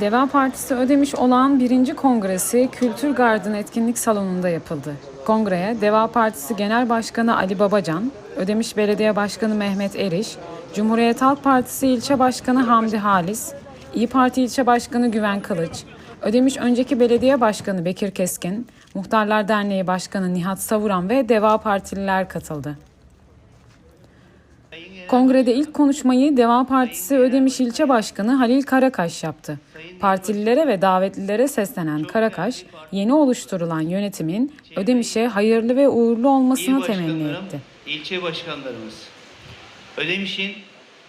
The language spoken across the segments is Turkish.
Deva Partisi Ödemiş olan 1. Kongresi Kültür Garden Etkinlik Salonu'nda yapıldı. Kongreye Deva Partisi Genel Başkanı Ali Babacan, Ödemiş Belediye Başkanı Mehmet Eriş, Cumhuriyet Halk Partisi İlçe Başkanı Hamdi Halis, İyi Parti İlçe Başkanı Güven Kılıç, Ödemiş önceki belediye başkanı Bekir Keskin, Muhtarlar Derneği Başkanı Nihat Savuran ve Deva Partililer katıldı. Kongrede ilk konuşmayı Deva Partisi Ödemiş İlçe Başkanı Halil Karakaş yaptı. Partililere ve davetlilere seslenen Karakaş, yeni oluşturulan yönetimin Ödemiş'e hayırlı ve uğurlu olmasını temenni etti. ilçe başkanlarımız, Ödemiş'in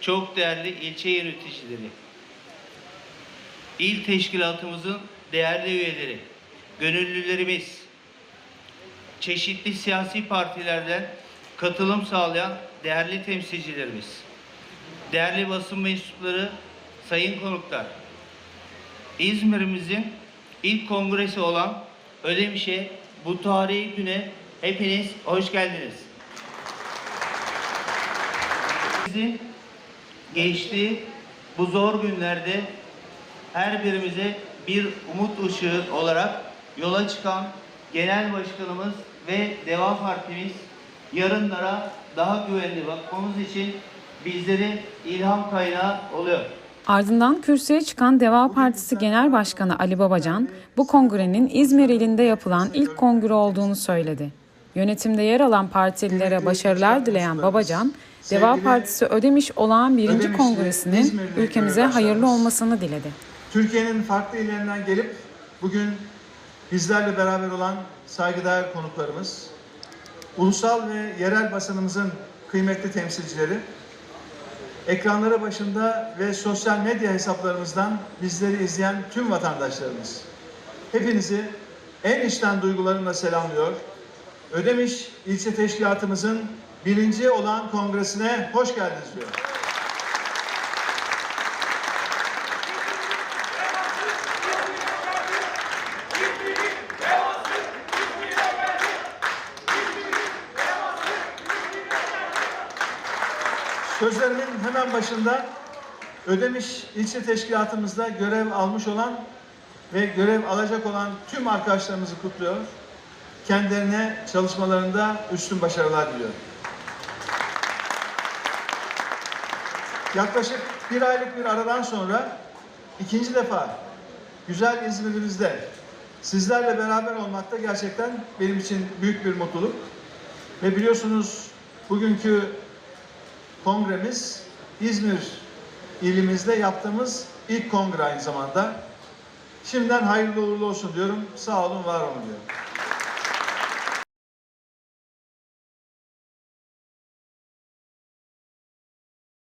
çok değerli ilçe yöneticileri, il teşkilatımızın değerli üyeleri, gönüllülerimiz, çeşitli siyasi partilerden katılım sağlayan değerli temsilcilerimiz, değerli basın mensupları, sayın konuklar, İzmir'imizin ilk kongresi olan Ödemiş'e bu tarihi güne hepiniz hoş geldiniz. Bizim geçtiği bu zor günlerde her birimize bir umut ışığı olarak yola çıkan Genel Başkanımız ve Deva Partimiz yarınlara daha güvenli bakmamız için bizleri ilham kaynağı oluyor. Ardından kürsüye çıkan Deva Partisi Genel Başkanı Ali Babacan, bu kongrenin İzmir ilinde yapılan ilk kongre olduğunu söyledi. Yönetimde yer alan partililere başarılar dileyen Babacan, Deva Partisi Ödemiş olağan birinci kongresinin ülkemize hayırlı olmasını diledi. Türkiye'nin farklı illerinden gelip bugün bizlerle beraber olan saygıdeğer konuklarımız, ulusal ve yerel basınımızın kıymetli temsilcileri, ekranları başında ve sosyal medya hesaplarımızdan bizleri izleyen tüm vatandaşlarımız. Hepinizi en içten duygularımla selamlıyor. Ödemiş ilçe teşkilatımızın birinci olan kongresine hoş geldiniz diyor. Sözlerimin hemen başında Ödemiş ilçe teşkilatımızda görev almış olan ve görev alacak olan tüm arkadaşlarımızı kutluyor. Kendilerine çalışmalarında üstün başarılar diliyorum. Yaklaşık bir aylık bir aradan sonra ikinci defa güzel İzmir'imizde sizlerle beraber olmakta gerçekten benim için büyük bir mutluluk. Ve biliyorsunuz bugünkü kongremiz İzmir ilimizde yaptığımız ilk kongre aynı zamanda. Şimdiden hayırlı uğurlu olsun diyorum. Sağ olun, var olun diyorum.